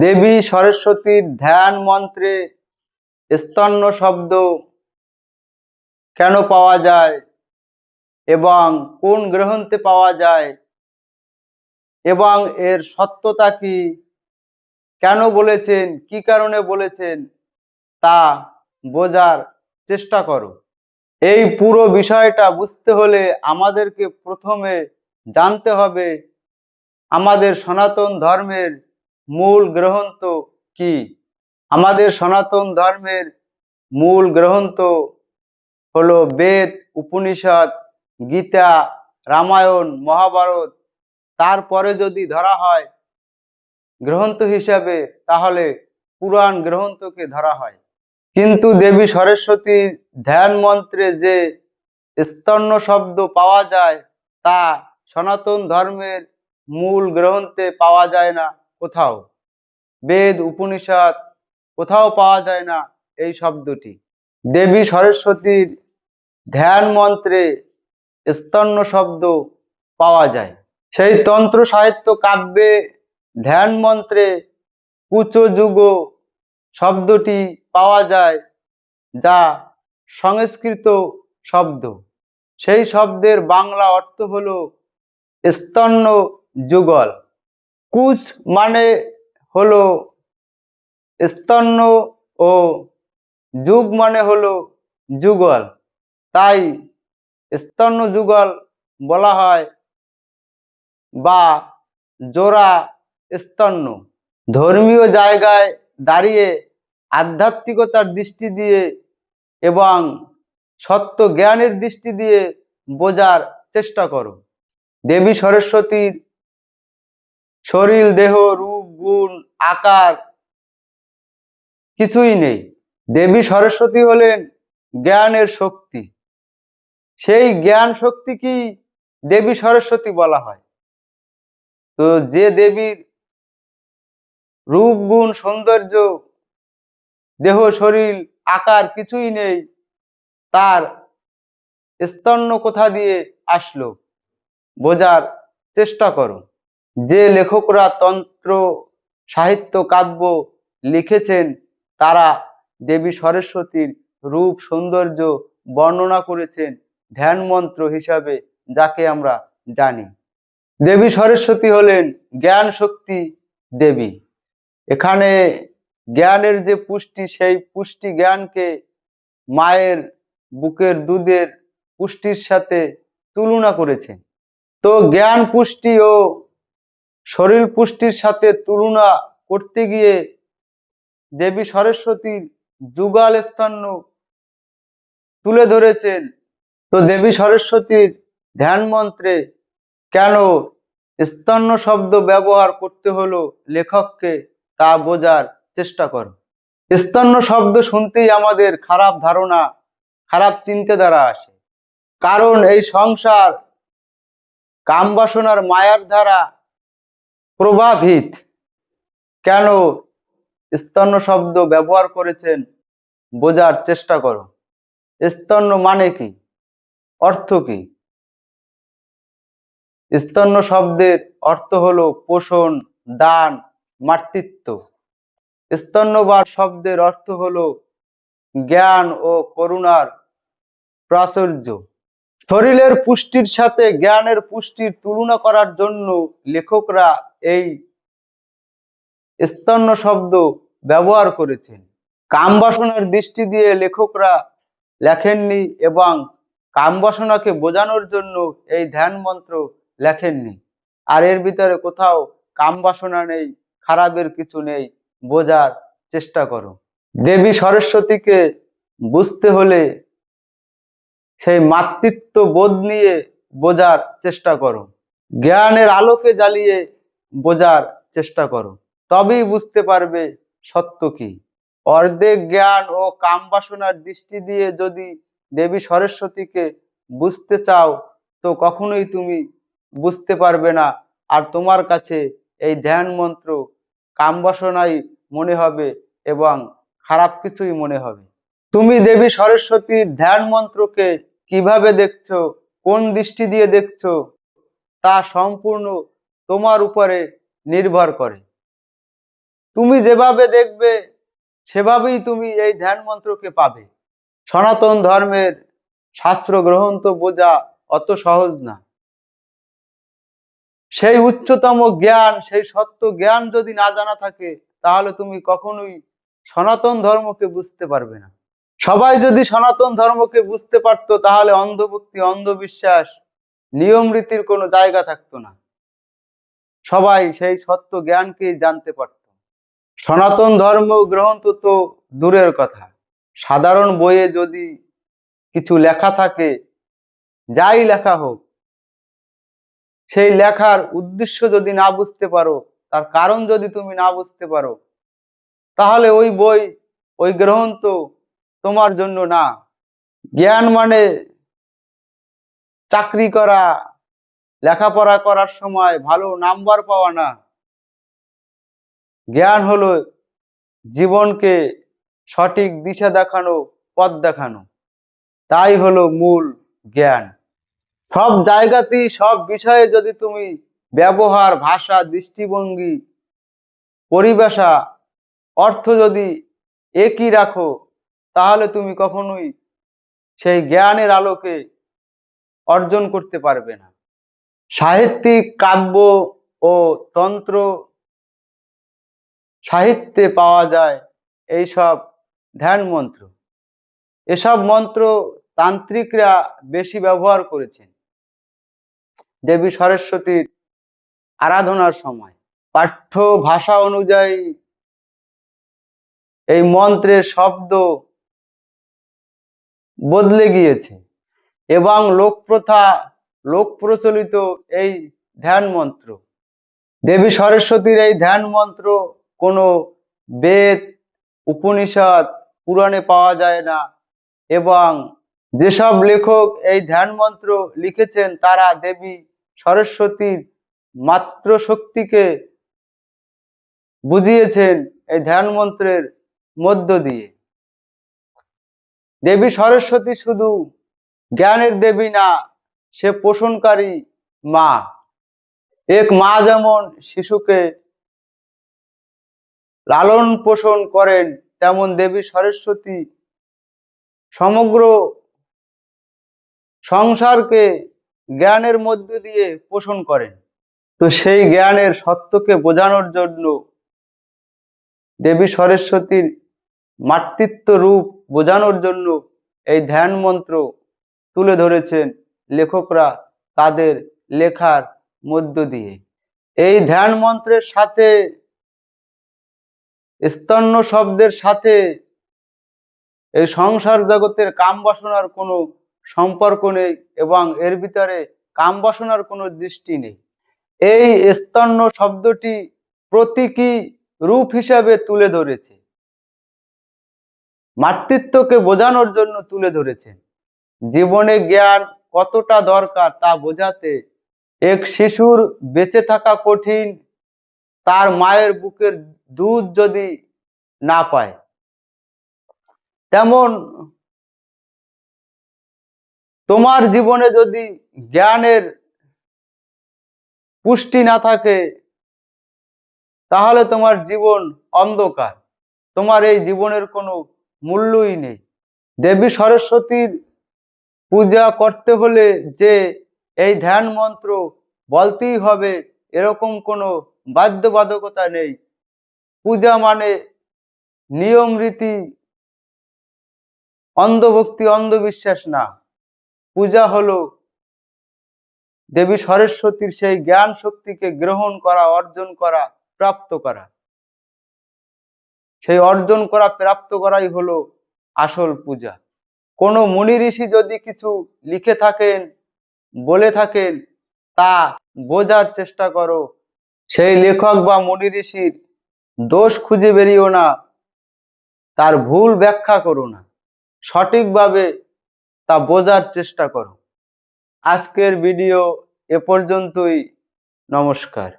দেবী সরস্বতীর ধ্যান মন্ত্রে স্তন্য শব্দ কেন পাওয়া যায় এবং কোন গ্রন্থে পাওয়া যায় এবং এর সত্যতা কি? কেন বলেছেন? কি কারণে বলেছেন? তা বোঝার চেষ্টা করো। এই পুরো বিষয়টা বুঝতে হলে আমাদেরকে প্রথমে জানতে হবে আমাদের সনাতন ধর্মের মূল গ্রন্থ কি? আমাদের সনাতন ধর্মের মূল গ্রন্থ হলো বেদ, উপনিষদ, গীতা, রামায়ণ, মহাভারত। তারপরে যদি ধরা হয় গ্রন্থ হিসাবে, তাহলে পুরাণ গ্রন্থকে ধরা হয়। কিন্তু দেবী সরস্বতীর ধ্যান মন্ত্রে যে স্তন্য শব্দ পাওয়া যায়, তা সনাতন ধর্মের মূল গ্রন্থে পাওয়া যায় না। কোথাও? বেদ, উপনিষদ, কোথাও পাওয়া যায় না এই শব্দটি। দেবী সরস্বতীর ধ্যান মন্ত্রে স্তন্য শব্দ পাওয়া যায়। সেই তন্ত্র সাহিত্য কাব্যে ধ্যান মন্ত্রে কুচযুগ শব্দটি পাওয়া যায়, যা সংস্কৃত শব্দ। সেই শব্দের বাংলা অর্থ হলো স্তন্য যুগল। কুচ মানে হলো স্তন্য ও যুগ মানে হলো যুগল। তাই স্তন্য যুগল বলা হয় বা জোড়া স্তন্য। ধর্মীয় জায়গায় দাঁড়িয়ে আধ্যাত্মিকতার দৃষ্টি দিয়ে এবং সত্য জ্ঞানের দৃষ্টি দিয়ে বোঝার চেষ্টা করো। দেবী সরস্বতীর শরীর, দেহ, রূপ, গুণ, আকার কিছুই নেই। দেবী সরস্বতী হলেন জ্ঞানের শক্তি। সেই জ্ঞান শক্তি কি দেবী সরস্বতী বলা হয়। তো যে দেবীর রূপ, গুণ, সৌন্দর্য, দেহ, শরীর, আকার কিছুই নেই, তার স্তন্য কোথা দিয়ে আসলো? বোঝার চেষ্টা করো। যে লেখকরা তন্ত্র, সাহিত্য, কাব্য লিখেছেন, তারা দেবী সরস্বতীর রূপ, সৌন্দর্য বর্ণনা করেছেন ধ্যান মন্ত্র হিসাবে, যাকে আমরা জানি। দেবী সরস্বতী হলেন জ্ঞান শক্তি দেবী। এখানে জ্ঞানের যে পুষ্টি, সেই পুষ্টি জ্ঞানকে মায়ের বুকের দুধের পুষ্টির সাথে তুলনা করেছেন। তো জ্ঞান, পুষ্টি ও শরীর পুষ্টির সাথে তুলনা করতে গিয়ে দেবী সরস্বতীর যুগাল স্তন্য তুলে ধরেছেন। তো দেবী সরস্বতীর ধ্যান মন্ত্রে কেন স্তন্য শব্দ ব্যবহার করতে হলো লেখককে তা বোঝার চেষ্টা করো। স্তন্য শব্দ শুনতেই আমাদের খারাপ ধারণা, খারাপ চিন্তাধারা আসে। কারণ এই সংসার কামবাসনার মায়ার দ্বারা প্রভাবিত। কেন স্তন্য শব্দ ব্যবহার করেছেন বোঝার চেষ্টা করো। স্তন্য মানে কি? অর্থ কি? স্তন্য শব্দের অর্থ হলো পোষণ, দান, মাতৃত্ব। স্তন্যবাদ শব্দের অর্থ হলো জ্ঞান ও করুণার প্রাচুর্য। শরীরের পুষ্টির সাথে জ্ঞানের পুষ্টির তুলনা করার জন্য লেখকরা এই স্তন্য শব্দ ব্যবহার করেছেন। কামবাসনার দৃষ্টি দিয়ে লেখকরা লেখেননি এবং কামবাসনাকে বোঝানোর জন্য এই ধ্যান মন্ত্র লেখেননি। আর এর ভিতরে কোথাও কামবাসনা নেই, খারাপের কিছু নেই, বোঝার চেষ্টা করো। দেবী সরস্বতীকে বুঝতে হলে সেই মাতৃত্ব বোধ নিয়ে বোঝার চেষ্টা করো। জ্ঞানের আলোকে জ্বালিয়ে বোঝার চেষ্টা করো। তবেই বুঝতে পারবে সত্য কি। অর্ধেক জ্ঞান ও কাম বাসনার দৃষ্টি দিয়ে যদি দেবী সরস্বতীকে বুঝতে চাও, তো কখনোই তুমি বুঝতে পারবে না। আর তোমার কাছে এই ধ্যান মন্ত্র কাম বাসনাই মনে হবে এবং খারাপ কিছুই মনে হবে। তুমি দেবী সরস্বতীর ধ্যান মন্ত্রকে কীভাবে দেখছ? কোন দৃষ্টি দিয়ে দেখছ? তা সম্পূর্ণ তোমার উপরে নির্ভর করে। তুমি যেভাবে দেখবে, সেভাবেই তুমি এই ধ্যান মন্ত্রকে পাবে। সনাতন ধর্মের শাস্ত্র গ্রহণ তো বোঝা অত সহজ না। সেই উচ্চতম জ্ঞান, সেই সত্য জ্ঞান যদি না জানা থাকে, তাহলে তুমি কখনোই সনাতন ধর্মকে বুঝতে পারবে না। সবাই যদি সনাতন ধর্মকে বুঝতে পারতো, তাহলে অন্ধভক্তি, অন্ধবিশ্বাস, নিয়ম রীতির কোনো জায়গা থাকতো না। সবাই সেই সত্য জ্ঞানকেই জানতে পারত। সনাতন ধর্ম গ্রহণ তো দূরের কথা। সাধারণ বইয়ে যদি কিছু লেখা থাকে, যাই লেখা হোক, সেই লেখার উদ্দেশ্য যদি না বুঝতে পারো, তার কারণ যদি তুমি না বুঝতে পারো, তাহলে ওই বই, ওই তো তোমার জন্য না। জ্ঞান মানে চাকরি করা, লেখাপড়া করার সময় ভালো নাম্বার পাওয়া না। জ্ঞান হলো জীবনকে সঠিক দিশা দেখানো, পথ দেখানো। তাই হলো মূল জ্ঞান। সব জায়গাতেই, সব বিষয়ে যদি তুমি ব্যবহার, ভাষা, দৃষ্টিভঙ্গি পরিবেশা অর্থ যদি একই রাখো তাহলে তুমি কখনোই সেই জ্ঞানের আলোকে অর্জন করতে পারবে না। সাহিত্যিক, কাব্য ও তন্ত্র সাহিত্যে পাওয়া যায় এই সব ধ্যান মন্ত্র। এসব মন্ত্র তান্ত্রিকরা বেশি ব্যবহার করেছেন। দেবী সরস্বতীর আরাধনার সময়। পাঠ্য ভাষা অনুযায়ী এই মন্ত্রের শব্দ বদলে গিয়েছে। এবং লোকপ্রথা লোক প্রচলিত এই ধ্যান মন্ত্র, দেবী সরস্বতীর এই ধ্যান মন্ত্র কোনো বেদ, উপনিষদ, পুরাণে পাওয়া যায় না। এবং যেসব লেখক এই ধ্যান মন্ত্র লিখেছেন, তারা দেবী সরস্বতীর মাত্র শক্তিকে বুঝিয়েছেন এই ধ্যান মন্ত্রের মধ্য দিয়ে। দেবী সরস্বতী শুধু জ্ঞানের দেবী না, সে পোষণকারী মা। এক মা যেমন শিশুকে লালন পোষণ করেন, তেমন দেবী সরস্বতী সমগ্র সংসারকে জ্ঞানের মধ্য দিয়ে পোষণ করেন। তো সেই জ্ঞানের সত্যকে বোঝানোর জন্য দেবী সরস্বতীর মাতৃত্ব রূপ বোঝানোর জন্য এই ধ্যান মন্ত্র তুলে ধরেছেন লেখকরা তাদের লেখার মধ্য দিয়ে। এই ধ্যান মন্ত্রের সাথে, স্তন্য শব্দের সাথে এই সংসার জগতের কাম বাসনার কোনো সম্পর্ক নেই এবং এর ভিতরে কাম বাসনার কোনো দৃষ্টি নেই। এই স্তন্য শব্দটি প্রতীকী রূপ হিসাবে তুলে ধরেছে। মাতৃত্বকে বোঝানোর জন্য তুলে ধরেছেন। জীবনে জ্ঞান কতটা দরকার তা বোঝাতে এক শিশুর বেঁচে থাকা কঠিন, তার মায়ের বুকের দুধ যদি না পায়। তেমন তোমার জীবনে যদি জ্ঞানের পুষ্টি না থাকে, তাহলে তোমার জীবন অন্ধকার। তোমার এই জীবনের কোনো মূল্যই নেই। দেবী সরস্বতীর পূজা করতে হলে যে এই ধ্যান মন্ত্র বলতেই হবে, এরকম কোনো বাধ্যবাধকতা নেই। পূজা মানে নিয়ম, রীতি, অন্ধভক্তি, অন্ধবিশ্বাস না। পূজা হলো দেবী সরস্বতীর সেই জ্ঞান শক্তিকে গ্রহণ করা, অর্জন করা, প্রাপ্ত করা। সেই অর্জন করা, প্রাপ্ত করাই হলো আসল পূজা। কোনো মুনি ঋষি যদি কিছু লিখে থাকেন, বলে থাকেন, তা বোঝার চেষ্টা করো। সেই লেখক বা মুনি ঋষির দোষ খুঁজে বেরিও না, তার ভুল ব্যাখ্যা করো না। সঠিকভাবে তা বোঝার চেষ্টা করো। আজকের ভিডিও এ পর্যন্তই। নমস্কার।